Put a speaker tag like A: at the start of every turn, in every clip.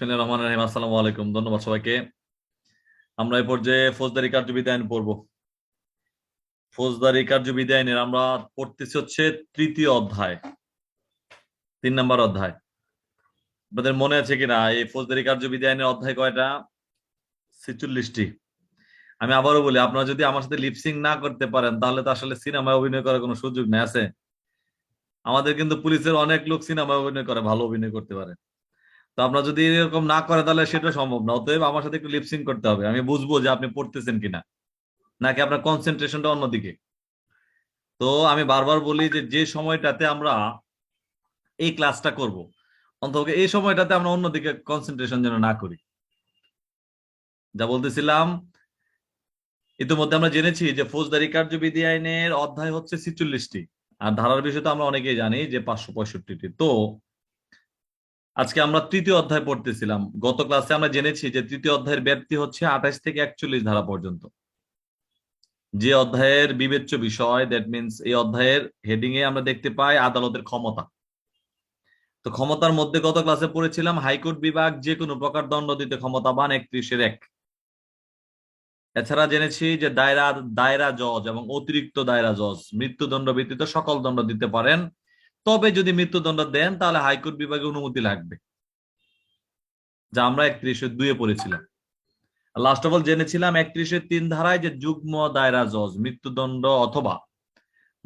A: বিসমিল্লাহির রহমানির রহিম, আসসালামু আলাইকুম। ধন্যবাদ সবাইকে। আমরা এই পর্যায়ে ফৌজদারি কার্যবিধি আইন পড়ব। ফৌজদারি কার্যবিধি আইনের আমরা পড়তেছি হচ্ছে তৃতীয় অধ্যায়। তিন নম্বর অধ্যায়। আপনাদের মনে আছে কিনা এই ফৌজদারি কার্যবিধি আইনের অধ্যায় কয়টা? ছেচল্লিশটি। আমি আবারও বলি, আপনারা যদি আমার সাথে লিপসিং না করতে পারেন, তাহলে তো আসলে সিনেমায় অভিনয় করার কোনো সুযোগ নেই, আছে? আমাদের কিন্তু পুলিশের অনেক লোক সিনেমায় অভিনয় করে, ভালো অভিনয় করতে পারে। তো আপনার যদি এরকম না করে, তাহলে সেটা সম্ভব না। অতএব আমার সাথে একটু লিপসিং করতে হবে। আমি বুঝব যে আপনি পড়তেছেন কিনা। নাকি আপনার কনসেন্ট্রেশনটা অন্যদিকে। তো আমি বারবার বলি যে যে সময়টাতে আমরা এই ক্লাসটা করব, অন্তত এই সময়টাতে আমরা অন্যদিকে কনসেন্ট্রেশন যেন না করি। যা বলতেছিলাম, ইতিমধ্যে আমরা জেনেছি যে ফৌজদারি কার্যবিধি আইনের অধ্যায় হচ্ছে ছিচল্লিশটি। আর ধারার বিষয়ে তো আমরা অনেকেই জানি যে পাঁচশো পঁয়ষট্টিটি। তো আজকে আমরা তৃতীয় অধ্যায় পড়তেছিলাম। গত ক্লাসে আমরা জেনেছি যে তৃতীয় অধ্যায়ের ব্যাপ্তি হচ্ছে আঠাশ থেকে একচল্লিশ ধারা পর্যন্ত। যে অধ্যায়ের বিবেচ্য বিষয় দ্যাট মিনস এই অধ্যায়ের হেডিং এ আমরা দেখতে পাই আদালতের ক্ষমতা। তো ক্ষমতার মধ্যে গত ক্লাসে পড়েছিলাম, হাইকোর্ট বিভাগ যে কোনো প্রকার দণ্ড দিতে ক্ষমতাবান একত্রিশের এক। এছাড়া জেনেছি যে দায়রা দায়রা জজ এবং অতিরিক্ত দায়রা জজ মৃত্যুদণ্ড ব্যতীত সকল দণ্ড দিতে পারেন। তবে যদি মৃত্যুদণ্ড দেন, তাহলে হাইকোর্ট বিভাগে অনুমতি লাগবে। যা আমরা একত্রিশে দুয়ে পড়েছিলাম। লাস্ট অফ অল জেনেছিলাম একত্রিশের তিন ধারায় যে যুগ্ম দায়রা জজ, মৃত্যুদণ্ড অথবা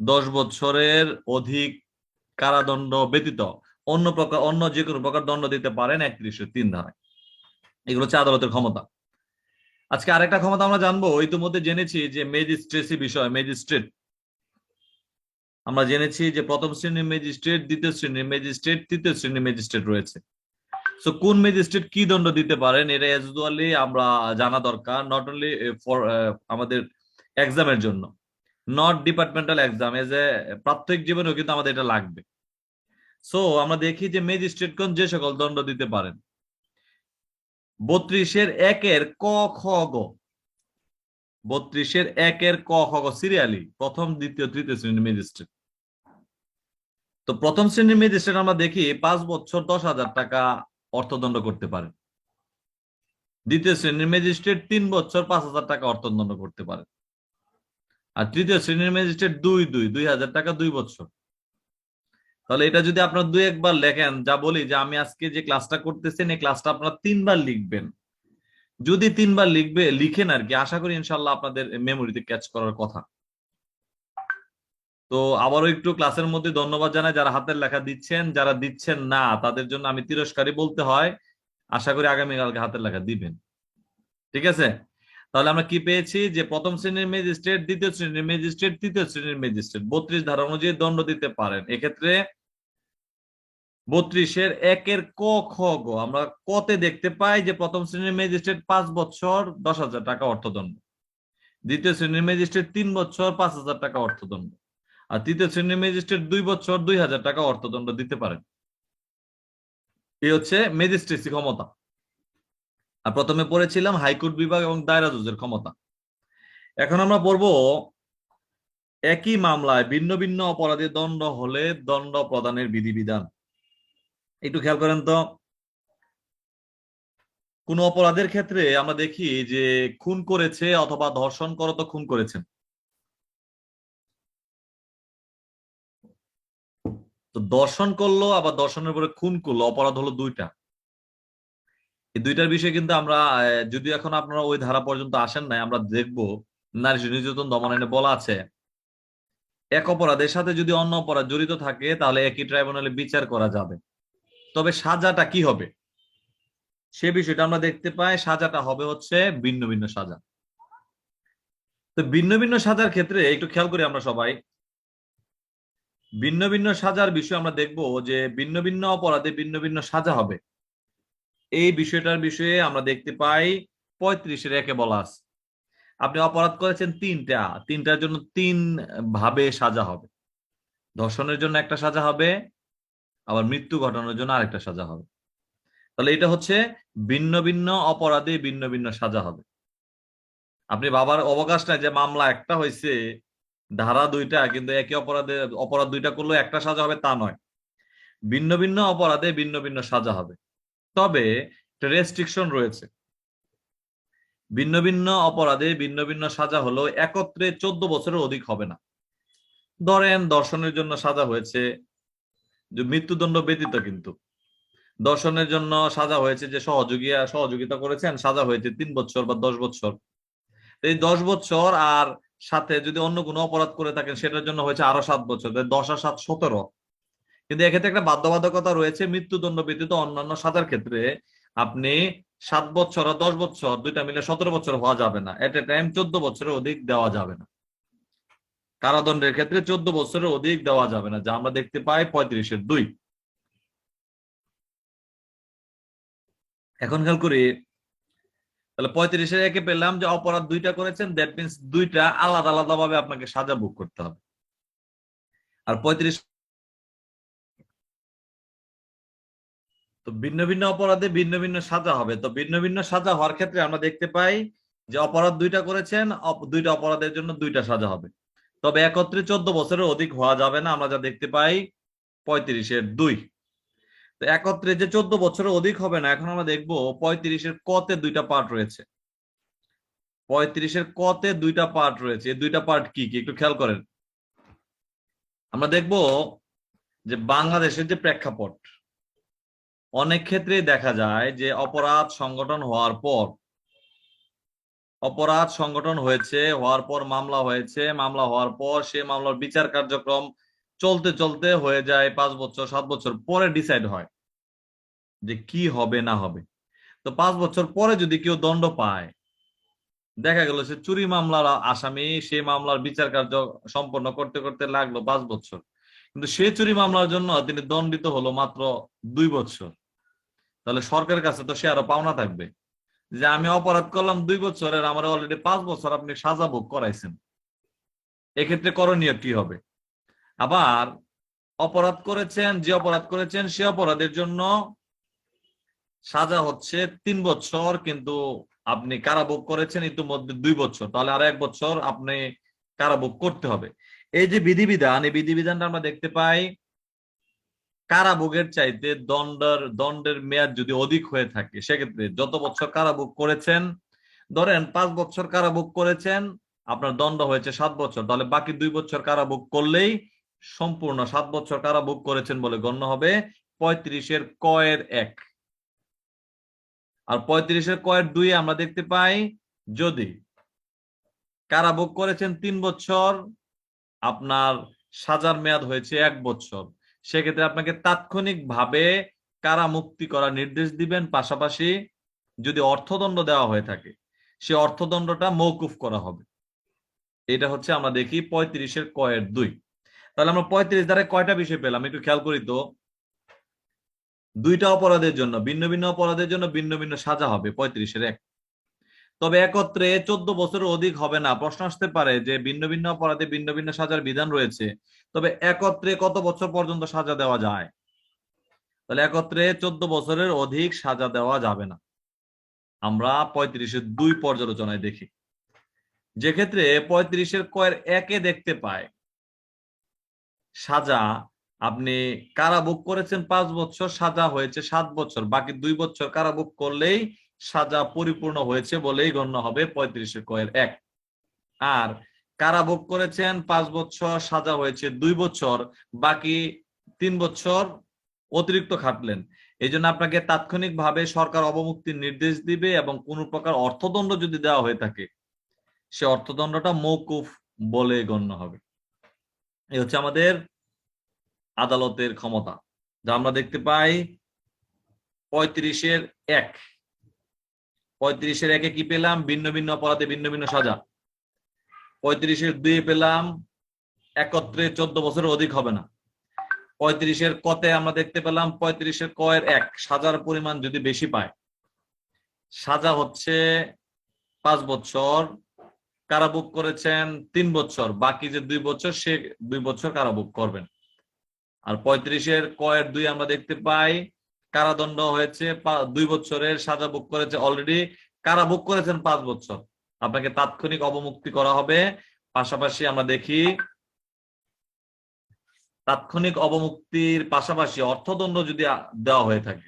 A: দশ বছরের অধিক কারাদণ্ড ব্যতীত অন্য প্রকার, অন্য যে কোনো প্রকার দণ্ড দিতে পারেন একত্রিশের তিন ধারায়। এগুলো হচ্ছে আদালতের ক্ষমতা। আজকে আরেকটা ক্ষমতা আমরা জানব। ইতিমধ্যে জেনেছি যে ম্যাজিস্ট্রেসি বিষয় ম্যাজিস্ট্রেট আমরা জেনেছি যে প্রথম শ্রেণির ম্যাজিস্ট্রেট, দ্বিতীয় শ্রেণির ম্যাজিস্ট্রেট, তৃতীয় শ্রেণির ম্যাজিস্ট্রেট রয়েছে। সো কোন ম্যাজিস্ট্রেট কি দণ্ড দিতে পারেন? এটা এজুয়ালি আমরা জানা দরকার নট অনলি ফর আমাদের এক্সামের জন্য not departmental exam as a প্রাত্যহিক জীবনেও কিন্তু আমাদের এটা লাগবে। সো আমরা দেখি যে ম্যাজিস্ট্রেট কোন যে সকল দণ্ড দিতে পারেন। বত্রিশের একের ক, খ, গ। বত্রিশের একের ক, খ, গ সিরিয়ালি প্রথম, দ্বিতীয়, তৃতীয় শ্রেণির ম্যাজিস্ট্রেট। তো প্রথম শ্রেণির ম্যাজিস্ট্রেট আমরা দেখি পাঁচ বছর দশ হাজার টাকা অর্থদণ্ড করতে পারে। দ্বিতীয় শ্রেণির ম্যাজিস্ট্রেট তিন বছর পাঁচ হাজার টাকা অর্থদণ্ড করতে পারে। আর তৃতীয় শ্রেণির ম্যাজিস্ট্রেট দুই দুই দুই হাজার টাকা দুই বছর। তাহলে এটা যদি আপনার দুই একবার লেখেন, যা বলি যে আমি আজকে যে ক্লাসটা করতেছেন এই ক্লাসটা আপনারা তিনবার লিখবেন। যদি তিনবার লিখবে, লিখেন আর কি, আশা করি ইনশাল্লাহ আপনাদের মেমোরিতে ক্যাচ করার কথা। তো আবারও একটু ক্লাসের মধ্যে ধন্যবাদ জানাই যারা হাতের লেখা দিচ্ছেন, যারা দিচ্ছেন না, তাদের জন্য আমি তিরস্কারই বলতে হয়। আশা করি আগামীকালকে হাতের লেখা দিবেন। ঠিক আছে? তাহলে আমরা কি পেয়েছি? যে প্রথম শ্রেণির ম্যাজিস্ট্রেট, দ্বিতীয় শ্রেণির ম্যাজিস্ট্রেট, তৃতীয় শ্রেণির ম্যাজিস্ট্রেট। বত্রিশ ধারা অনুযায়ী দণ্ড দিতে পারেন। এক্ষেত্রে বত্রিশের একের ক, খ, গ। আমরা কতে দেখতে পাই যে প্রথম শ্রেণির ম্যাজিস্ট্রেট পাঁচ বছর, দশ হাজার টাকা অর্থদণ্ড। দ্বিতীয় শ্রেণির ম্যাজিস্ট্রেট তিন বছর, পাঁচ হাজার টাকা অর্থদণ্ড। আর তৃতীয় শ্রেণির ম্যাজিস্ট্রেট দুই বছর, দুই হাজার টাকা অর্থদণ্ড দিতে পারেন এই হচ্ছে ম্যাজিস্ট্রেসি ক্ষমতা। আর প্রথমে পড়েছিলাম হাইকোর্ট বিভাগ এবং দায়রা জজের ক্ষমতা। এখন আমরা পড়ব একই মামলায় ভিন্ন ভিন্ন অপরাধী দণ্ড হলে দণ্ড প্রদানের বিধিবিধান। একটু খেয়াল করেন তো। কোন অপরাধের ক্ষেত্রে আমরা দেখি যে খুন করেছে অথবা ধর্ষণ করো তো খুন করেছেন। তো দর্শন করল, আবার দর্শনের পরে খুন করল, অপরাধ হলো দুইটা। এই দুইটার বিষয়ে কিন্তু আমরা যদি এখন আপনারা ওই ধারা পর্যন্ত আসেন নাই, আমরা দেখব, নারী নির্যাতন দমন আইনে বলা আছে। এক অপরাধের সাথে যদি অন্য অপরাধ জড়িত থাকে, তাহলে একই ট্রাইব্যুনালে বিচার করা যাবে। তবে সাজাটা কি হবে? সে বিষয়টা আমরা দেখতে পাই, সাজাটা হবে হচ্ছে ভিন্ন ভিন্ন সাজা। তো ভিন্ন ভিন্ন সাজার ক্ষেত্রে একটু খেয়াল করি আমরা সবাই ভিন্ন ভিন্ন সাজার বিষয় আমরা দেখব যে ভিন্ন ভিন্ন অপরাধে ভিন্ন ভিন্ন সাজা হবে। এই বিষয়টার বিষয়ে আমরা দেখতে পাই পঁয়ত্রিশের একে বলা আছে। আপনি অপরাধ করেছেন তিনটা, তিনটার জন্য তিন ভাবে সাজা হবে। ধর্ষণের জন্য একটা সাজা হবে, আবার মৃত্যু ঘটানোর জন্য আরেকটা সাজা হবে। তাহলে এটা হচ্ছে ভিন্ন ভিন্ন অপরাধে ভিন্ন ভিন্ন সাজা হবে। আপনি বাবার অবকাশ নাই যে মামলা একটা হয়েছে ধারা দুইটা কিন্তু একই অপরাধে, অপরাধ দুইটা করলেও একটা সাজা হবে, তা নয়। ভিন্ন ভিন্ন অপরাধে ভিন্ন ভিন্ন সাজা হবে। তবে রেস্ট্রিকশন রয়েছে। ভিন্ন ভিন্ন অপরাধে ভিন্ন ভিন্ন সাজা হলো একত্রে চোদ্দ বছরের অধিক হবে না। ধরেন দর্শনের জন্য সাজা হয়েছে মৃত্যুদণ্ড ব্যতীত কিন্তু। দর্শনের জন্য সাজা হয়েছে যে সহযোগিতা সহযোগিতা করেছেন, সাজা হয়েছে তিন বছর বা দশ বছর। এই দশ বছর আর সাথে যদি অন্য কোনো অপরাধ করে থাকেন, সেটার জন্য হয়েছে আরও সাত বছর দশ আর সাত সতেরো। কিন্তু এক্ষেত্রে একটা বাধ্যবাধকতা রয়েছে মৃত্যুদণ্ড ব্যতীত অন্যান্য সাজার ক্ষেত্রে। আপনি সাত বছর আর দশ বছর দুইটা মিলে সতেরো বছর হওয়া যাবে না। এট এ টাইম চোদ্দ বছরের অধিক দেওয়া যাবে না। কারাদণ্ডের ক্ষেত্রে চোদ্দ বছরের অধিক দেওয়া যাবে না, যা আমরা দেখতে পাই পঁয়ত্রিশের দুই। এখন খেয়াল করি তাহলে পঁয়ত্রিশের একে পেলাম যে অপরাধ দুইটা করেছেন দ্যাট মিনস দুইটা আলাদা আলাদা ভাবে আপনাকে সাজা ভোগ করতে হবে। আর পঁয়ত্রিশ তো ভিন্ন ভিন্ন অপরাধে ভিন্ন ভিন্ন সাজা হবে। তো ভিন্ন ভিন্ন সাজা হওয়ার ক্ষেত্রে আমরা দেখতে পাই যে অপরাধ দুইটা করেছেন দুইটা অপরাধের জন্য দুইটা সাজা হবে। তবে একত্রে চোদ্দ বছরের অধিক হওয়া যাবে না, আমরা যা দেখতে পাই পঁয়ত্রিশের দুই। একত্রে যে চোদ্দ বছরের অধিক হবে না, এখন আমরা দেখব পঁয়ত্রিশের কতে দুইটা পার্ট রয়েছে। পঁয়ত্রিশের কতে দুইটা পার্ট রয়েছে। এই দুইটা পার্ট কি কি? একটু খেয়াল করেন। আমরা দেখব যে বাংলাদেশের যে প্রেক্ষাপট, অনেক ক্ষেত্রেই দেখা যায় যে অপরাধ সংগঠন হওয়ার পর, অপরাধ সংগঠন হয়েছে, হওয়ার পর মামলা হয়েছে, মামলা হওয়ার পর সে মামলার বিচার কার্যক্রম চলতে চলতে হয়ে যায় পাঁচ বছর, সাত বছর পরে ডিসাইড হয় যে কি হবে না হবে। তো পাঁচ বছর পরে যদি কেউ দণ্ড পায়, দেখা গেল সে চুরি মামলার আসামি সেই মামলার বিচার কার্য সম্পন্ন করতে করতে লাগল পাঁচ বছর। কিন্তু সে চুরি মামলার জন্য তিনি দণ্ডিত হলো মাত্র দুই বছর। তাহলে সরকারের কাছে তো সে আরও পাওনা থাকবে। যে আমি অপরাধ করলাম দুই বছরের, আমার অলরেডি পাঁচ বছর আপনি সাজা ভোগ করাইছেন। এক্ষেত্রে করণীয় কি হবে? আবার অপরাধ করেছেন, যে অপরাধ করেছেন, সে অপরাধের জন্য সাজা হচ্ছে তিন বছর, কিন্তু আপনি কারাভোগ করেছেন ইতিমধ্যে দুই বছর। তাহলে আর এক বছর আপনি কারাভোগ করতে হবে। এই যে বিধিবিধান, এই বিধিবিধানটা আমরা দেখতে পাই, কারাভোগের চাইতে দণ্ডের দণ্ডের মেয়াদ যদি অধিক হয়ে থাকে, সেক্ষেত্রে যত বছর কারাভোগ করেছেন, ধরেন পাঁচ বছর কারাভোগ করেছেন, আপনার দণ্ড হয়েছে সাত বছর, তাহলে বাকি দুই বছর কারাভোগ করলেই সম্পূর্ণ সাত বছর কারা কারাভোগ করেছেন বলে গণ্য হবে? পঁয়ত্রিশের কয়ের এক। আর পঁয়ত্রিশের কয়ের দুই আমরা দেখতে পাই, যদি কারা কারাভোগ করেছেন তিন বছর, আপনার সাজার মেয়াদ হয়েছে এক বছর। সেক্ষেত্রে আপনাকে তাৎক্ষণিকভাবে কারা মুক্তি করার নির্দেশ দিবেন? পাশাপাশি যদি অর্থদণ্ড দেওয়া হয়ে থাকে, সে অর্থদণ্ডটা মৌকুফ করা হবে। এটা হচ্ছে আমরা দেখি পঁয়ত্রিশের কয়ের দুই। তাহলে আমরা পঁয়ত্রিশ দ্বারা কয়টা বিষয় পেলাম? একটু খেয়াল করি তো। দুইটা অপরাধের জন্য, ভিন্ন ভিন্ন অপরাধের জন্য ভিন্ন ভিন্ন সাজা হবে পঁয়ত্রিশের এক। তবে একত্রে চোদ্দ বছরের অধিক হবে না। প্রশ্ন আসতে পারে যে ভিন্ন ভিন্ন অপরাধে ভিন্ন ভিন্ন সাজার বিধান রয়েছে। তবে একত্রে কত বছর পর্যন্ত সাজা দেওয়া যায়? তাহলে একত্রে চোদ্দ বছরের অধিক সাজা দেওয়া যাবে না। আমরা পঁয়ত্রিশের দুই পর্যালোচনায় দেখি। যে ক্ষেত্রে পঁয়ত্রিশের কয়ের একে দেখতে পায়। সাজা আপনি কারাভোগ করেছেন? পাঁচ বছর সাজা হয়েছে, সাত বছর। বাকি দুই বছর কারাভোগ করলেই সাজা পরিপূর্ণ হয়েছে বলেই গণ্য হবে পঁয়ত্রিশের কয়ের এক। আর কারাভোগ করেছেন? পাঁচ বছর সাজা হয়েছে, দুই বছর। বাকি তিন বছর অতিরিক্ত খাটলেন। এই জন্য আপনাকে তাৎক্ষণিকভাবে সরকার অবমুক্তির নির্দেশ দিবে এবং কোন প্রকার অর্থদণ্ড যদি দেওয়া হয়ে থাকে, সে অর্থদণ্ডটা মৌকুফ বলে গণ্য হবে। এই হচ্ছে আমাদের আদালতের ক্ষমতা, যা আমরা দেখতে পাই পঁয়ত্রিশের এক। পঁয়ত্রিশের একে কি পেলাম? ভিন্ন ভিন্ন অপরাধে ভিন্ন ভিন্ন সাজা। পঁয়ত্রিশের দুই পেলাম, একত্রে চোদ্দ বছরের অধিক হবে না। পঁয়ত্রিশের কতে আমরা দেখতে পেলাম, পঁয়ত্রিশের কয়ের এক। সাজার পরিমাণ যদি বেশি পায়, সাজা হচ্ছে পাঁচ বছর কারাভোগ করেছেন? তিন বছর। বাকি যে দুই বছর, সে দুই বছর কারাভোগ করবেন? আর পঁয়ত্রিশের কয়ের দুই আমরা দেখতে পাই, কারাদণ্ড হয়েছে দুই বছরের সাজা ভোগ করেছে অলরেডি কারাভোগ করেছেন পাঁচ বছর? আপনাকে তাৎক্ষণিক অবমুক্তি করা হবে। পাশাপাশি আমরা দেখি, তাৎক্ষণিক অবমুক্তির পাশাপাশি অর্থদণ্ড যদি দেওয়া হয়ে থাকে।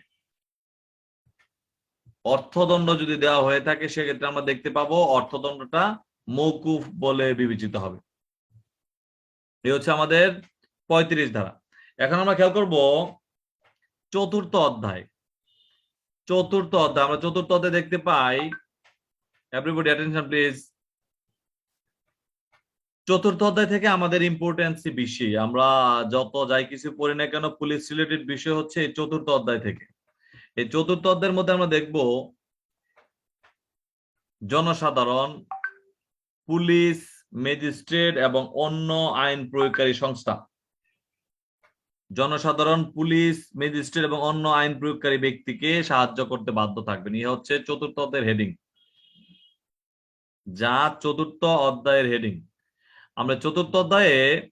A: অর্থদণ্ড যদি দেওয়া হয়ে থাকে, সেক্ষেত্রে আমরা দেখতে পাবো অর্থদণ্ডটা মৌকুফ বলে বিবেচিত হবে। এই হচ্ছে আমাদের পঁয়ত্রিশ ধারা। এখন আমরা খেয়াল করব চতুর্থ অধ্যায়। চতুর্থ অধ্যায়, আমরা চতুর্থ অধ্যায় দেখতে পাই। এভরিবডি অ্যাটেনশন প্লিজ চতুর্থ অধ্যায় থেকে আমাদের ইম্পর্টেন্স বেশি আমরা যত যাই কিছু পড়ি না কেন পুলিশ রিলেটেড বিষয় হচ্ছে এই চতুর্থ অধ্যায় থেকে। এই চতুর্থ অধ্যায়ের মধ্যে আমরা দেখব, জনসাধারণ পুলিশ, ম্যাজিস্ট্রেট এবং অন্য আইন প্রয়োগকারী সংস্থা। জনসাধারণ, পুলিশ, ম্যাজিস্ট্রেট এবং অন্য আইন প্রয়োগকারী ব্যক্তিকে সাহায্য করতে বাধ্য থাকবেন। ইয়ে হচ্ছে চতুর্থ অধ্যায়ের হেডিং। যা চতুর্থ অধ্যায়ের হেডিং। আমরা চতুর্থ অধ্যায়ে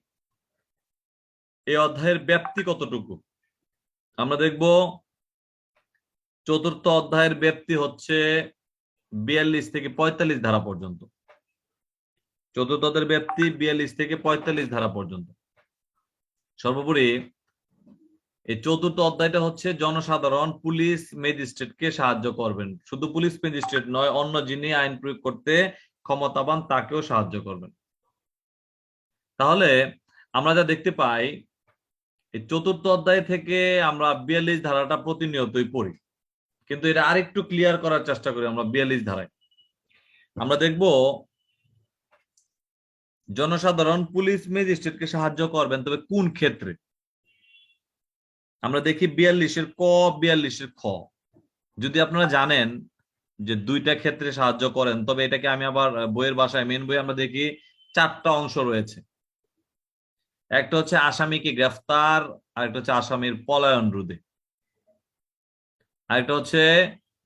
A: এই অধ্যায়ের ব্যাপ্তি কতটুকু? আমরা দেখব, চতুর্থ অধ্যায়ের ব্যাপ্তি হচ্ছে বিয়াল্লিশ থেকে পঁয়তাল্লিশ ধারা পর্যন্ত। চতুর্থ অধ্যায়ের ব্যাপ্তি বিয়াল্লিশ থেকে পঁয়তাল্লিশ ধারা পর্যন্ত। সর্বোপরি এই চতুর্থ অধ্যায়টা হচ্ছে, জনসাধারণ, পুলিশ, ম্যাজিস্ট্রেটকে সাহায্য করবেন। শুধু পুলিশ, ম্যাজিস্ট্রেট নয়, অন্য যিনি আইন প্রয়োগ করতে ক্ষমতাবান, তাকেও সাহায্য করবেন। তাহলে আমরা যা দেখতে পাই, এই চতুর্থ অধ্যায় থেকে আমরা বিয়াল্লিশ ধারাটা প্রতিনিয়তই পড়ি। কিন্তু এটা আরেকটু ক্লিয়ার করার চেষ্টা করি আমরা বিয়াল্লিশ ধারায়। আমরা দেখব জনসাধারণ পুলিশ ম্যাজিস্ট্রেটকে সাহায্য করবেন, তবে কোন ক্ষেত্রে? আমরা দেখি বিয়াল্লিশের ক, বিয়াল্লিশের খ। যদি আপনারা জানেন যে দুইটা ক্ষেত্রে সাহায্য করেন, তবে এটাকে আমি আবার বইয়ের বাসায় মেন বই আমরা দেখি চারটা অংশ রয়েছে। একটা হচ্ছে আসামিকে গ্রেফতার, আরেকটা হচ্ছে আসামির পলায়ন রোধে আরেকটা হচ্ছে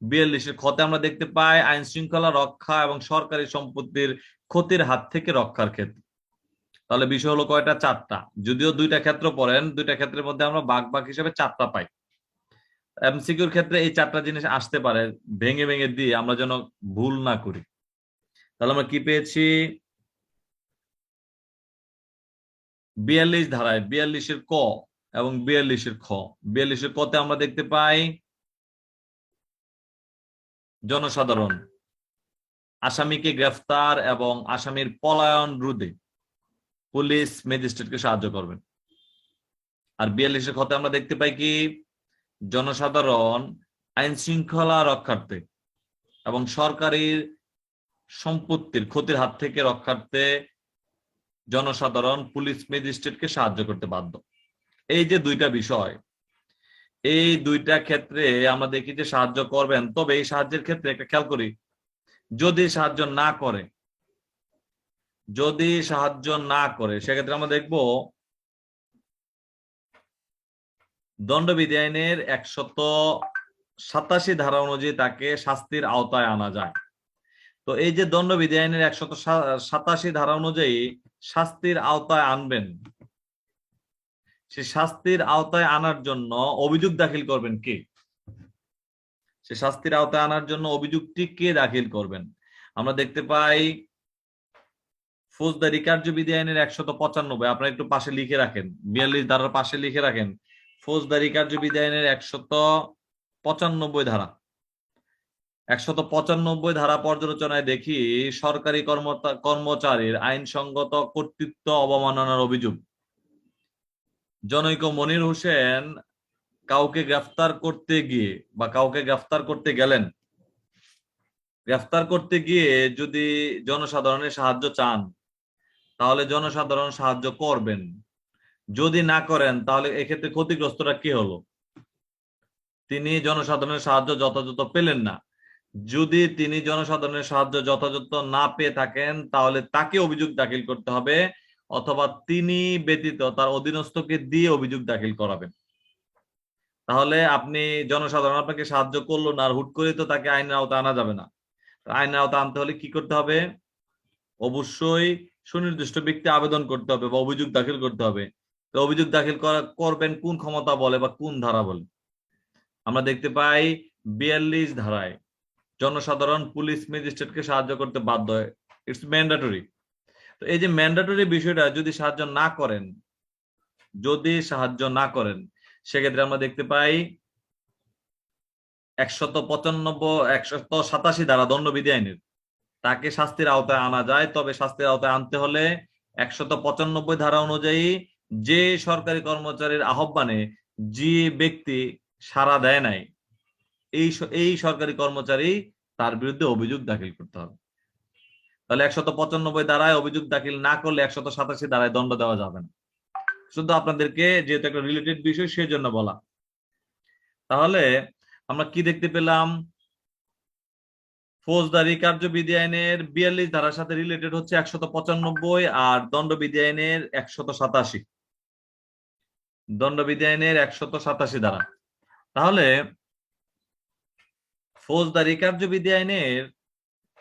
A: বিয়াল্লিশের ক্ষতে আমরা দেখতে পাই আইন শৃঙ্খলা রক্ষা এবং সরকারি সম্পত্তির ক্ষতির হাত থেকে রক্ষার ক্ষেত্রে। তাহলে বিষয় হলো কয়টা? চারটা। যদিও দুইটা ক্ষেত্র পড়েন, দুইটা ক্ষেত্রের মধ্যে আমরা বাঘ বাঘ হিসেবে চারটা পাই। এমসিকিউর ক্ষেত্রে এই চারটা জিনিস আসতে পারে, ভেঙে ভেঙে দিয়ে আমরা যেন ভুল না করি। তাহলে আমরা কি পেয়েছি? বিয়াল্লিশ ধারায়, বিয়াল্লিশের ক এবং বিয়াল্লিশের খ। বিয়াল্লিশের কতে আমরা দেখতে পাই, জনসাধারণ আসামিকে গ্রেফতার এবং আসামির পলায়ন রোধে পুলিশ ম্যাজিস্ট্রেটকে সাহায্য করবেন। আর বিয়াল্লিশের ক্ষতে আমরা দেখতে পাই কি, জনসাধারণ আইন শৃঙ্খলা রক্ষার্থে এবং সরকারি সম্পত্তির ক্ষতির হাত থেকে রক্ষার্থে জনসাধারণ পুলিশ ম্যাজিস্ট্রেটকে সাহায্য করতে বাধ্য। এই যে দুইটা বিষয়, এই দুইটা ক্ষেত্রে আমরা দেখি যে সাহায্য করবেন, তবে এই সাহায্যের ক্ষেত্রে একটা খেয়াল করি যদি সাহায্য না করে, যদি সাহায্য না করে, সেক্ষেত্রে আমরা দেখব দণ্ডবিধি আইনের একশত সাতাশি ধারা অনুযায়ী তাকে শাস্তির আওতায় আনা যায়। তো এই যে দণ্ডবিধি আইনের একশত সাতাশি ধারা অনুযায়ী শাস্তির আওতায় আনবেন সে শাস্তির আওতায় আনার জন্য অভিযোগ দাখিল করবেন কে? সে শাস্তির আওতায় আনার জন্য অভিযোগটি কে দাখিল করবেন? আমরা দেখতে পাই ফৌজদারি কার্যবিধি আইনের একশত পঁচানব্বই। আপনারা একটু পাশে লিখে রাখেন। বিয়াল্লিশ ধারার পাশে লিখে রাখেন, ফৌজদারি কার্যবিধি আইনের একশত পঁচানব্বই ধারা। একশত পঁচানব্বই ধারা পর্যালোচনায় দেখি সরকারি কর্মচারীর আইনসঙ্গত কর্তৃত্ব অবমাননার অভিযোগ। জনৈক মনির হোসেন কাউকে গ্রেফতার করতে গিয়ে বা কাউকে গ্রেফতার করতে গেলেন, গ্রেফতার করতে গিয়ে যদি জনসাধারণের সাহায্য চান, তাহলে জনসাধারণ সাহায্য করবেন। যদি না করেন, তাহলে এক্ষেত্রে ক্ষতিগ্রস্তরা কি হলো? তিনি জনসাধারণের সাহায্য যথাযথ পেলেন না। যদি তিনি জনসাধারণের সাহায্য যথাযথ না পেয়ে থাকেন, তাহলে তাকে অভিযোগ দাখিল করতে হবে, অথবা তিনি ব্যতীত তার অধীনস্থকে দিয়ে অভিযোগ দাখিল করাবেন। তাহলে আপনি জনসাধারণ আপনাকে সাহায্য করল না, আর হুট করে তো তাকে আইনের আওতায় আনা যাবে না। আইনের আওতায় আনতে হলে কি করতে হবে? অবশ্যই সুনির্দিষ্ট ব্যক্তি আবেদন করতে হবে বা অভিযোগ দাখিল করতে হবে। তো অভিযোগ দাখিল করবেন কোন ক্ষমতা বলে বা কোন ধারা বলে? আমরা দেখতে পাই বিয়াল্লিশ ধারায় জনসাধারণ পুলিশ ম্যাজিস্ট্রেটকে সাহায্য করতে বাধ্য হয়। ইটস ম্যান্ডাটরি তো এই যে ম্যান্ডাটরি বিষয়টা যদি সাহায্য না করেন, যদি সাহায্য না করেন সেক্ষেত্রে আমরা দেখতে পাই একশত পঁচানব্বই, একশত সাতাশি ধারা দণ্ডবিধি আইনের। তাকে শাস্তির আওতায় আনা যায়, তবে শাস্তির আওতায় আনতে হলে একশত পঁচানব্বই ধারা অনুযায়ী যে সরকারি কর্মচারীর আহ্বানে যে ব্যক্তি সাড়া দেয় নাই, এই এই সরকারি কর্মচারী তার বিরুদ্ধে অভিযোগ দাখিল করতে হবে। তাহলে একশত পঁচানব্বই দ্বারায় অভিযোগ দাখিল না করলে একশত সাতাশি দ্বারায় দণ্ড দেওয়া যাবে না। শুধু আপনাদেরকে যেহেতু একটা রিলেটেড বিষয় সেই জন্য বলা। তাহলে আমরা কি দেখতে পেলাম? ফৌজদারি কার্যবিধি আইনের বিয়াল্লিশ ধারার সাথে রিলেটেড হচ্ছে একশত পঁচানব্বই আর দণ্ডবিধি আইনের একশত সাতাশি। দণ্ডবিধি আইনের একশত সাতাশি ধারা। তাহলে ফৌজদারি কার্যবিধি আইনের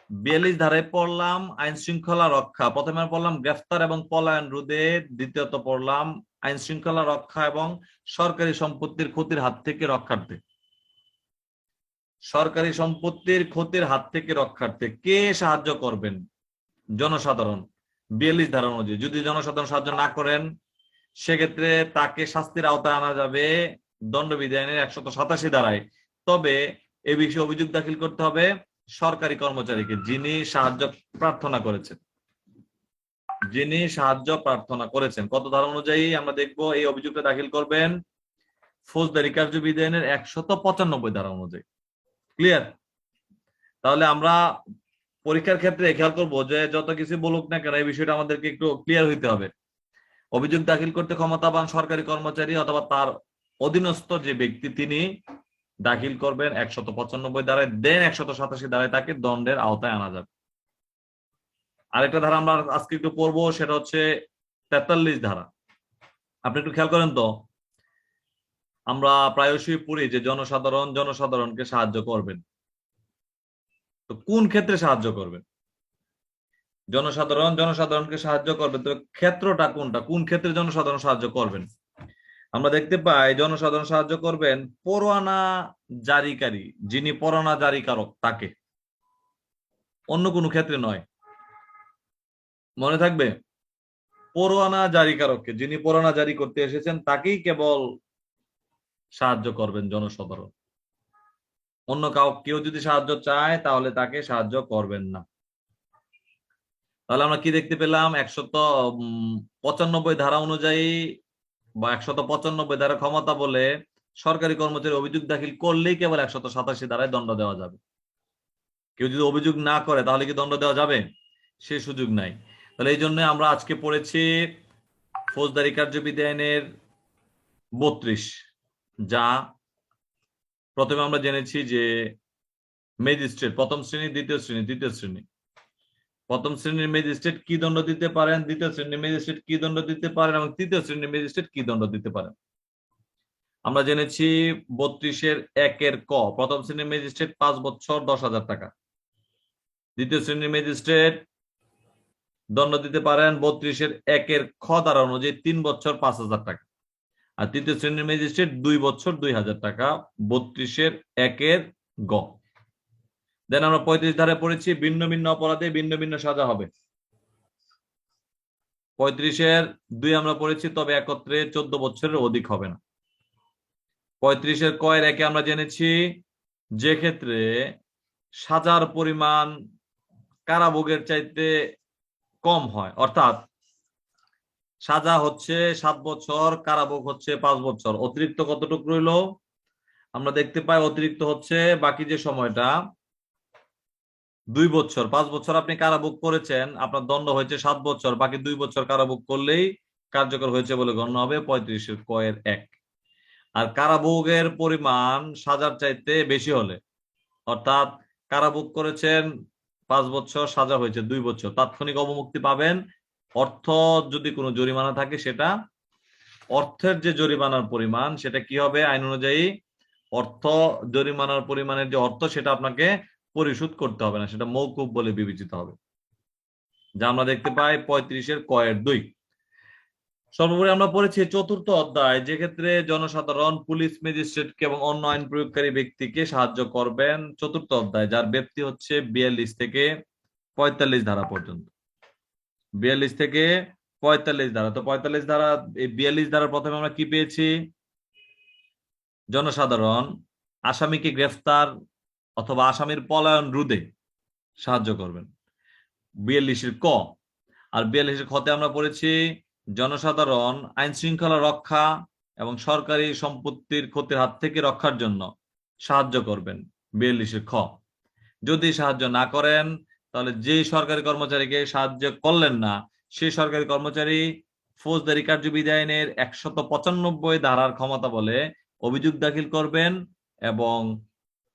A: বিয়াল্লিশ ধারায় পড়লাম আইন শৃঙ্খলা রক্ষা। প্রথমে পড়লাম গ্রেফতার এবং পলায়ন রোধে, দ্বিতীয়ত পড়লাম আইন শৃঙ্খলা রক্ষা এবং সরকারি সম্পত্তির ক্ষতির হাত থেকে রক্ষার্থে। সরকারি সম্পত্তির ক্ষতির হাত থেকে রক্ষার্থে। কে সাহায্য করবেন? জনসাধারণ। বিয়াল্লিশ ধারা অনুযায়ী। যদি জনসাধারণ সাহায্য না করেন, সেক্ষেত্রে তাকে শাস্তির আওতায় আনা যাবে দণ্ডবিধি আইনের একশত সাতাশি ধারায়। তবে এ বিষয়ে অভিযোগ দাখিল করতে হবে সরকারি কর্মচারীকে যিনি সাহায্য প্রার্থনা করেছেন। যিনি সাহায্য প্রার্থনা করেছেন। কত ধারা অনুযায়ী আমরা দেখব, এই অভিযোগটা দাখিল করবেন ফৌজদারি কার্যবিধি আইনের একশত পঁচানব্বই ধারা অনুযায়ী। ক্লিয়ার তাহলে আমরা পরীক্ষার ক্ষেত্রে খেয়াল করব যে যত কিছু বলুক না কেন এই বিষয়টা আমাদেরকে একটু ক্লিয়ার হইতে হবে। অভিযোগ দাখিল করতে ক্ষমতাবান সরকারি কর্মচারী অথবা তার অধীনস্থ যে ব্যক্তি, তিনি দাখিল করবেন একশত পঁচানব্বই ধারায় দেন একশত সাতাশি ধারায় তাকে দণ্ডের আওতায় আনা যাবে। আরেকটা ধারা আমরা আজকে একটু পড়ব, সেটা হচ্ছে তেতাল্লিশ ধারা। আপনি একটু খেয়াল করেন তো, আমরা প্রায়শই পড়ি যে জনসাধারণ জনসাধারণকে সাহায্য করবেন। তো কোন ক্ষেত্রে সাহায্য করবেন? জনসাধারণ জনসাধারণকে সাহায্য করবেন, তো ক্ষেত্রটা কোনটা? কোন ক্ষেত্রে জনসাধারণ সাহায্য করবেন? আমরা দেখতে পাই জনসাধারণ সাহায্য করবেন পরোয়ানা জারিকারী, যিনি পরোয়ানা জারিকারক, তাকে। অন্য কোনো ক্ষেত্রে নয়। মনে থাকবে? পরোয়ানা জারিকারককে, যিনি পরোয়ানা জারি করতে এসেছেন, তাকেই কেবল সাহায্য করবেন জনসাধারণ। অন্য কাউ কেউ যদি সাহায্য চায়, তাহলে তাকে সাহায্য করবেন না। তাহলে আমরা কি দেখতে পেলাম? একশত পঁচানব্বই ধারা অনুযায়ী বা একশত পঁচানব্বই ধারা ক্ষমতা বলে সরকারি কর্মচারী অভিযোগ দাখিল করলেই কেবল একশত সাতাশি ধারায় দণ্ড দেওয়া যাবে। কেউ যদি অভিযোগ না করে, তাহলে কি দণ্ড দেওয়া যাবে? সে সুযোগ নাই। তাহলে এই জন্য আমরা আজকে পড়েছি ফৌজদারি কার্যবিধি আইনের বত্রিশ, যা প্রথমে আমরা জেনেছি যে ম্যাজিস্ট্রেট, প্রথম শ্রেণি, দ্বিতীয় শ্রেণি, তৃতীয় শ্রেণি। প্রথম শ্রেণির ম্যাজিস্ট্রেট কি দণ্ড দিতে পারেন? দ্বিতীয় শ্রেণির ম্যাজিস্ট্রেট কি দণ্ড দিতে পারেন? এবং তৃতীয় শ্রেণির ম্যাজিস্ট্রেট কি দণ্ড দিতে পারেন? আমরা জেনেছি বত্রিশের একের ক। প্রথম শ্রেণির ম্যাজিস্ট্রেট পাঁচ বছর দশ হাজার টাকা। দ্বিতীয় শ্রেণির ম্যাজিস্ট্রেট দণ্ড দিতে পারেন বত্রিশের একের খ দ্বারা অনুযায়ী তিন বছর পাঁচ হাজার টাকা। আর তৃতীয় শ্রেণির ম্যাজিস্ট্রেট দুই বছর দুই হাজার টাকা। বত্রিশের একের গ। দেন আমরা পঁয়ত্রিশ ধারে পড়েছি, ভিন্ন ভিন্ন অপরাধে ভিন্ন ভিন্ন সাজা হবে। পঁয়ত্রিশের দুই আমরা পড়েছি, তবে একত্রে চোদ্দ বছরের অধিক হবে না। পঁয়ত্রিশের কয়ের একে আমরা জেনেছি, যে ক্ষেত্রে সাজার পরিমাণ কারাভোগের চাইতে কম হয়। অর্থাৎ সাজা হচ্ছে সাত বছর, কারাভোগ হচ্ছে পাঁচ বছর। অতিরিক্ত কতটুকু রইল? আমরা দেখতে পাই অতিরিক্ত হচ্ছে বাকি যে সময়টা দুই বছর, পাঁচ বছর আপনি কারাভোগ করেছেন? আপনার দণ্ড হয়েছে সাত বছর, বাকি দুই বছর কারাভোগ করলেই কার্যকর হয়েছে বলে গণ্য হবে পঁয়ত্রিশের কয়ের এক। আর কারাভোগের পরিমাণ সাজার চাইতে বেশি হলে, অর্থাৎ কারাভোগ করেছেন, পাঁচ বছর সাজা হয়েছে দুই বছর, তাৎক্ষণিক অবমুক্তি পাবেন। অর্থ যদি কোনো জরিমানা থাকে সেটা, অর্থের যে জরিমানার পরিমাণ সেটা কি হবে? আইন অনুযায়ী অর্থ, জরিমানার পরিমাণের যে অর্থ সেটা আপনাকে পরিশোধ করতে হবে না, সেটা মৌকুব বলে বিবেচিত হবে। যা আমরা দেখতে পাই পঁয়ত্রিশের কয়ের দুই। সর্বোপরি আমরা পড়েছি চতুর্থ অধ্যায় যে ক্ষেত্রে জনসাধারণ, পুলিশ, ম্যাজিস্ট্রেটকে এবং অন্য আইন প্রয়োগকারী ব্যক্তিকে সাহায্য করবেন চতুর্থ অধ্যায়, যার ব্যক্তি হচ্ছে বিয়াল্লিশ থেকে পঁয়তাল্লিশ ধারা পর্যন্ত। বিয়াল্লিশ থেকে পঁয়তাল্লিশ ধারা, তো পঁয়তাল্লিশ ধারা, এই বিয়াল্লিশ ধারা প্রথমে আমরা কি পেয়েছি? জনসাধারণ, আসামিকে গ্রেফতার অথবা আসামির পলায়ন রোধে সাহায্য করবেন। বিয়াল্লিশের ক। আর বিয়াল্লিশের খতে আমরা পড়েছি, জনসাধারণ আইন শৃঙ্খলা রক্ষা এবং সরকারি সম্পত্তির ক্ষতির হাত থেকে রক্ষার জন্য সাহায্য করবেন বিয়াল্লিশের খ। যদি সাহায্য না করেন, তাহলে যে সরকারি কর্মচারীকে সাহায্য করলেন না সেই সরকারি কর্মচারী ফৌজদারি কার্যবিধি আইনের একশত পঁচানব্বই ধারার ক্ষমতা বলে অভিযোগ দাখিল করবেন এবং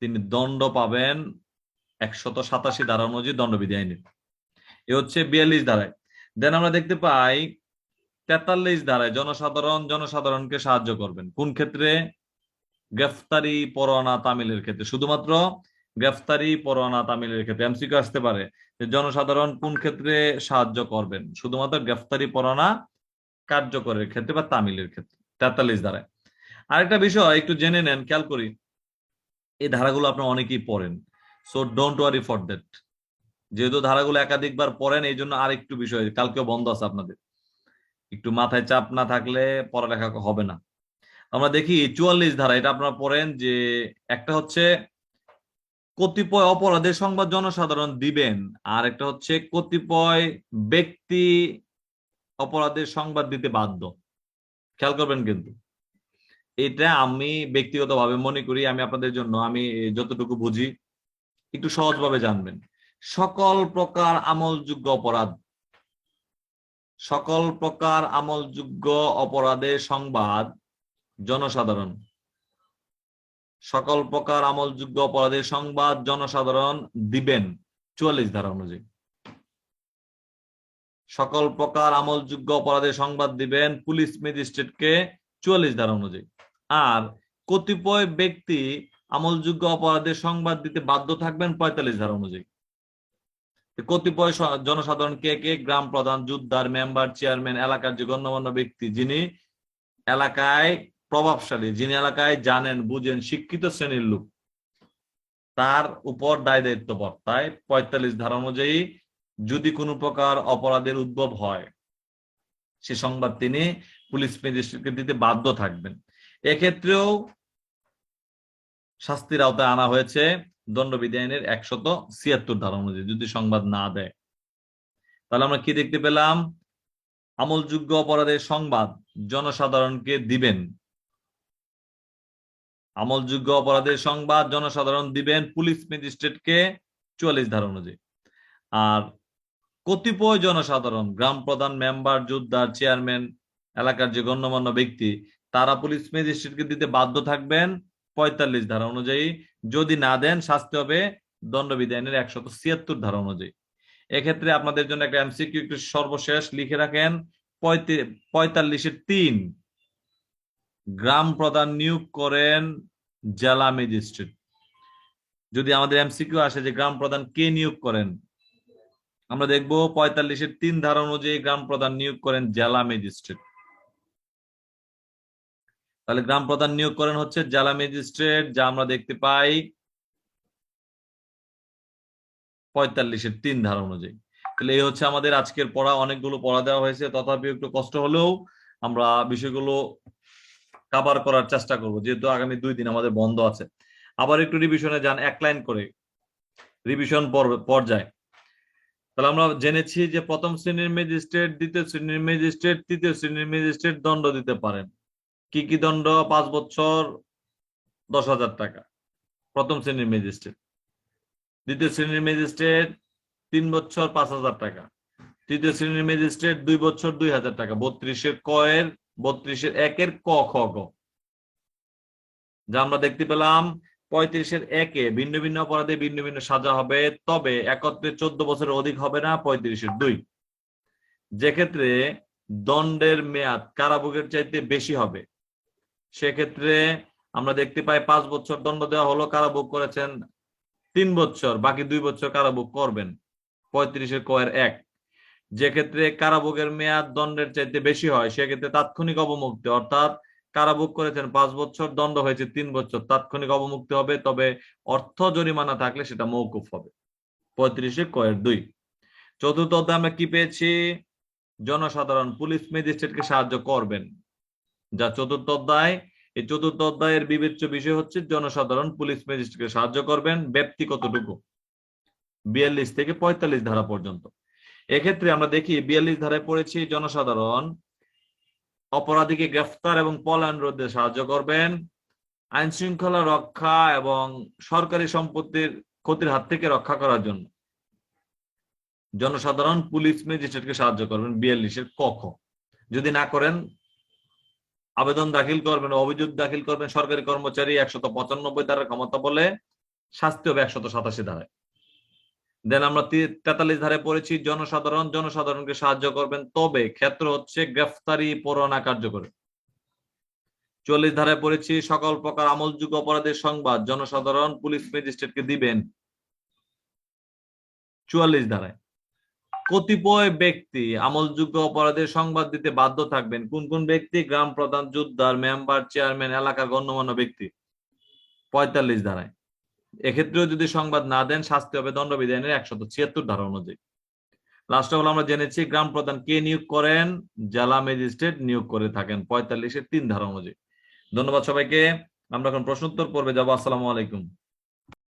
A: তিনি দণ্ড পাবেন একশত সাতাশি ধারা অনুযায়ী দণ্ডবিধি আইনের এ হচ্ছে বিয়াল্লিশ ধারায়। দেন আমরা দেখতে পাই, তেতাল্লিশ ধারায় জনসাধারণ জনসাধারণকে সাহায্য করবেন। কোন ক্ষেত্রে? গ্রেফতারি পরোয়ানা তামিলের ক্ষেত্রে। শুধুমাত্র গ্রেফতারি পরোয়ানা তামিলের ক্ষেত্রে। এমসিকিউ আসতে পারে যে জনসাধারণ কোন ক্ষেত্রে সাহায্য করবেন? শুধুমাত্র গ্রেফতারি পরোয়ানা কার্যকরের ক্ষেত্রে বা তামিলের ক্ষেত্রে। তেতাল্লিশ ধারায়। আরেকটা বিষয় একটু জেনে নেন, খেয়াল করি। এই ধারাগুলো আপনারা অনেকেই পড়েন। So don't worry for that যেহেতু ধারাগুলো একাধিকবার পড়েন, এই জন্য আরেকটু বিষয়, কালকেও বন্ধ আছে আপনাদের। একটু মাথায় চাপ না থাকলে পড়ালেখা হবে না। আমরা দেখি চুয়াল্লিশ ধারা, এটা আপনারা পড়েন যে একটা হচ্ছে, কতিপয় অপরাধের সংবাদ জনসাধারণ দিবেন, আর একটা হচ্ছে কতিপয় ব্যক্তি অপরাধের সংবাদ দিতে বাধ্য। খেয়াল করবেন কিন্তু। এটা আমি ব্যক্তিগতভাবে মনে করি, আমি আপনাদের জন্য, আমি যতটুকু বুঝি, একটু সহজভাবে জানবেন। সকল প্রকার আমলযোগ্য অপরাধ, সকল প্রকার আমলযোগ্য অপরাধের সংবাদ, জনসাধারণ, সকল প্রকার আমলযোগ্য অপরাধের সংবাদ, জনসাধারণ দিবেন চুয়াল্লিশ ধারা অনুযায়ী। সকল প্রকার আমলযোগ্য অপরাধের সংবাদ দিবেন পুলিশ ম্যাজিস্ট্রেটকে চুয়াল্লিশ ধারা অনুযায়ী। আর কতিপয় ব্যক্তি আমলযোগ্য অপরাধের সংবাদ দিতে বাধ্য থাকবেন পঁয়তাল্লিশ ধারা অনুযায়ী। কতিপয় জনসাধারণ কে কে? গ্রাম প্রধান যুদ্ধার মেম্বার, চেয়ারম্যান, এলাকার যে গণ্যমান্য ব্যক্তি, যিনি এলাকায় প্রভাবশালী, যিনি এলাকায় জানেন, বুঝেন, শিক্ষিত শ্রেণির লোক, তার উপর দায় দায়িত্ব বর্তায় পঁয়তাল্লিশ ধারা অনুযায়ী যদি কোনো প্রকার অপরাধের উদ্ভব হয়, সে সংবাদ তিনি পুলিশ ম্যাজিস্ট্রেটকে দিতে বাধ্য থাকবেন। এক্ষেত্রেও শাস্তির আওতায় আনা হয়েছে দণ্ডবিধি আইনের একশত ছিয়াত্তর ধারা অনুযায়ী, যদি সংবাদ না দেয়। তাহলে আমরা কি দেখতে পেলাম? আমলযোগ্য অপরাধের সংবাদ জনসাধারণকে দিবেন। আমলযোগ্য অপরাধের সংবাদ জনসাধারণ দিবেন পুলিশ ম্যাজিস্ট্রেটকে চুয়াল্লিশ ধারা অনুযায়ী। আর কতিপয় জনসাধারণ, গ্রাম প্রধান, মেম্বার যোদ্ধার চেয়ারম্যান, এলাকার যে গণ্যমান্য ব্যক্তি তারা পুলিশ ম্যাজিস্ট্রেটকে দিতে বাধ্য থাকবেন পঁয়তাল্লিশ ধারা অনুযায়ী। যদি না দেন, শাস্তি হবে দণ্ডবিধি আইনের একশত ছিয়াত্তর ধারা অনুযায়ী। এক্ষেত্রে আপনাদের জন্য একটা এমসিকিউ একটু সর্বশেষ লিখে রাখেন। পঁয়তাল্লিশের তিন। গ্রাম প্রধান নিয়োগ করেন জেলা ম্যাজিস্ট্রেট। যদি আমাদের এমসিকিউ আসে যে গ্রাম প্রধান কে নিয়োগ করেন, আমরা দেখব পঁয়তাল্লিশের তিন ধারা অনুযায়ী গ্রাম প্রধান নিয়োগ করেন জেলা ম্যাজিস্ট্রেট। তাহলে গ্রাম প্রধান নিয়োগ করেন হচ্ছে জেলা ম্যাজিস্ট্রেট, যা আমরা দেখতে পাই পঁয়তাল্লিশের তিন ধারা অনুযায়ী। তাহলে এই হচ্ছে আমাদের আজকের পড়া, অনেকগুলো পড়া দেওয়া হয়েছে। তথাপি একটু কষ্ট হলেও আমরা বিষয়গুলো কাভার করার চেষ্টা করব, যেহেতু আগামী দুই দিন আমাদের বন্ধ আছে। আবার একটু রিভিশনে যান, এক লাইন করে রিভিশন পর্যায়ে। তাহলে আমরা জেনেছি যে প্রথম শ্রেণির ম্যাজিস্ট্রেট, দ্বিতীয় শ্রেণির ম্যাজিস্ট্রেট, তৃতীয় শ্রেণির ম্যাজিস্ট্রেট দণ্ড দিতে পারেন। কি কি দণ্ড? পাঁচ বছর, দশ হাজার টাকা। প্রথম শ্রেণির ম্যাজিস্ট্রেট। দ্বিতীয় শ্রেণির ম্যাজিস্ট্রেট, তিন বছর, পাঁচ হাজার টাকা। তৃতীয় শ্রেণির ম্যাজিস্ট্রেট, দুই বছর, দুই হাজার টাকা। বত্রিশের ক এর, বত্রিশের একের ক, খ, গ। যা আমরা দেখতে পেলাম, পঁয়ত্রিশের একে ভিন্ন ভিন্ন অপরাধে ভিন্ন ভিন্ন সাজা হবে, তবে একত্রে চোদ্দ বছরের অধিক হবে না, পঁয়ত্রিশের দুই। যেক্ষেত্রে দণ্ডের মেয়াদ কারাভোগের চাইতে বেশি হবে সেক্ষেত্রে আমরা দেখতে পাই পাঁচ বছর দণ্ড দেওয়া হলো, কারা কারাভোগ করেছেন? তিন বছর, বাকি দুই বছর কারা কারাভোগ করবেন? পঁয়ত্রিশের কয়ের এক। যে ক্ষেত্রে কারাভোগের মেয়াদ দণ্ডের চাইতে বেশি হয়, সেক্ষেত্রে তাৎক্ষণিক অবমুক্তি, অর্থাৎ কারাভোগ করেছেন, পাঁচ বছর দণ্ড হয়েছে, তিন বছর, তাৎক্ষণিক অবমুক্তি হবে, তবে অর্থ জরিমানা থাকলে সেটা মৌকুফ হবে। পঁয়ত্রিশে কয়ের দুই। চতুর্থ আমরা কি পেয়েছি? জনসাধারণ, পুলিশ, ম্যাজিস্ট্রেটকে সাহায্য করবেন। যা চতুর্থ অধ্যায়। এই চতুর্থ অধ্যায়ের বিবেচ্য বিষয় হচ্ছে জনসাধারণ পুলিশ ম্যাজিস্ট্রেটকে সাহায্য করবেন ব্যক্তি কতটুকু বিয়াল্লিশ থেকে পঁয়তাল্লিশ ধারা পর্যন্ত। এক্ষেত্রে আমরা দেখি, বিয়াল্লিশ ধারায় পড়েছি, জনসাধারণ অপরাধীকে গ্রেফতার এবং পলায়ন রোধে সাহায্য করবেন। আইন শৃঙ্খলা রক্ষা এবং সরকারি সম্পত্তির ক্ষতির হাত থেকে রক্ষা করার জন্য। জনসাধারণ পুলিশ ম্যাজিস্ট্রেটকে সাহায্য করবেন বিয়াল্লিশের কখ যদি না করেন আবেদন দাখিল করবেন অভিযোগ দাখিল করবেন সরকারি কর্মচারী একশত পঁচানব্বই ধারার ক্ষমতা বলে শাস্তি হবে একশত সাতাশি ধারায়। দেন আমরা তেতাল্লিশ ধারে পড়েছি, জনসাধারণ জনসাধারণকে সাহায্য করবেন, তবে ক্ষেত্র হচ্ছে গ্রেফতারি পরোয়ানা কার্যকরী। চল্লিশ ধারায় পড়েছি, সকল প্রকার আমলযোগ্য অপরাধের সংবাদ, জনসাধারণ পুলিশ ম্যাজিস্ট্রেটকে দিবেন। চুয়াল্লিশ ধারায়। কতিপয় ব্যক্তি আমলযোগ্য অপরাধের সংবাদ দিতে বাধ্য থাকবেন। কোন কোন ব্যক্তি? গ্রাম প্রধান যোদ্ধার মেম্বার, চেয়ারম্যান, এলাকার গণ্যমান্য ব্যক্তি। পঁয়তাল্লিশ ধারায়। এক্ষেত্রেও যদি সংবাদ না দেন, শাস্তি হবে দণ্ডবিধি আইনের একশত ছিয়াত্তর ধারা অনুযায়ী। লাস্ট অফ অল আমরা জেনেছি, গ্রাম প্রধান কে নিয়োগ করেন? জেলা ম্যাজিস্ট্রেট নিয়োগ করে থাকেন পঁয়তাল্লিশের তিন ধারা অনুযায়ী। ধন্যবাদ সবাইকে। আমরা এখন প্রশ্নোত্তর পর্বে যাব। আসসালামু আলাইকুম।